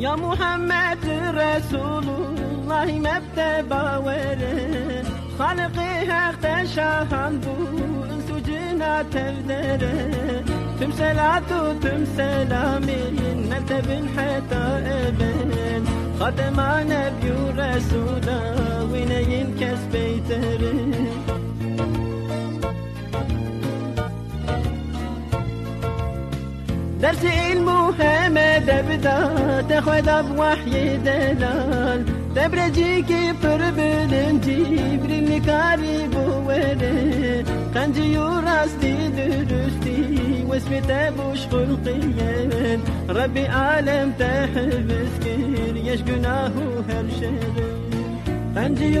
يا محمد رسول الله مبدا باوره خالقي حق تشاهن بو انسو جنا تفدره تم صلاة تم سلامي مرتب حتى ابن خاتم نبي رسولا وين بيتره درس المهم دبدا تخوض بوحي دلال. تبرجي كفر بلنجي بريني كاري بوره قنجي وراستي درستي واسمي تبوش خلقيا ربي عالم تحبس كير يش قناه هالشر قنجي